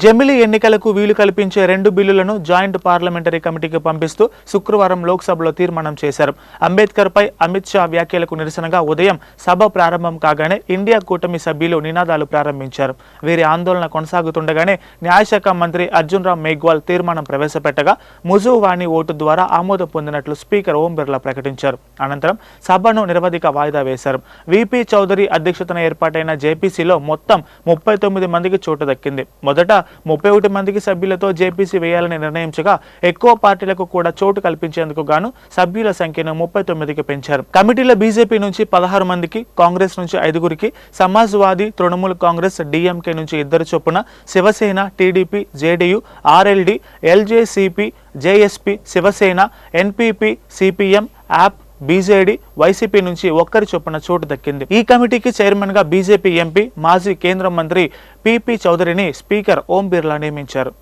జమిలి ఎన్నికలకు వీలు కల్పించే రెండు బిల్లులను జాయింట్ పార్లమెంటరీ కమిటీకి పంపిస్తూ శుక్రవారం లోక్సభలో తీర్మానం చేశారు. అంబేద్కర్ పై అమిత్ షా వ్యాఖ్యలకు నిరసనగా ఉదయం సభ ప్రారంభం కాగానే ఇండియా కూటమి సభ్యులు నినాదాలు ప్రారంభించారు. వీరి ఆందోళన కొనసాగుతుండగానే న్యాయశాఖ మంత్రి అర్జున్ రామ్ మేఘ్వాల్ తీర్మానం ప్రవేశపెట్టగా ముజువాణి ఓటు ద్వారా ఆమోదం పొందినట్లు స్పీకర్ ఓం బిర్లా ప్రకటించారు. అనంతరం సభను నిరవధిక వాయిదా వేశారు. విపి చౌదరి అధ్యక్షతన ఏర్పాటైన జేపీసీలో మొత్తం ముప్పై తొమ్మిది మందికి చోటు దక్కింది. మొదట ముప్పై ఒకటి మందికి సభ్యులతో జేపీసీ వేయాలని నిర్ణయించగా ఎక్కువ పార్టీలకు కూడా చోటు కల్పించేందుకు గాను సభ్యుల సంఖ్యను ముప్పై తొమ్మిదికి పెంచారు. కమిటీలో బీజేపీ నుంచి పదహారు మందికి కాంగ్రెస్ నుంచి ఐదుగురికి సమాజ్వాదీ తృణమూల్ కాంగ్రెస్ డిఎంకే నుంచి ఇద్దరు చొప్పున Shiv Sena TDP JDU RLD LJCP JSP Shiv Sena NPP CPM AAP BJD YCP నుంచి ఒక్కరి చొప్పున చోటు దక్కింది. ఈ కమిటీకి చైర్మన్గా బీజేపీ ఎంపీ మాజీ కేంద్ర మంత్రి పిపి చౌదరిని స్పీకర్ ఓం బిర్లా నియమించారు.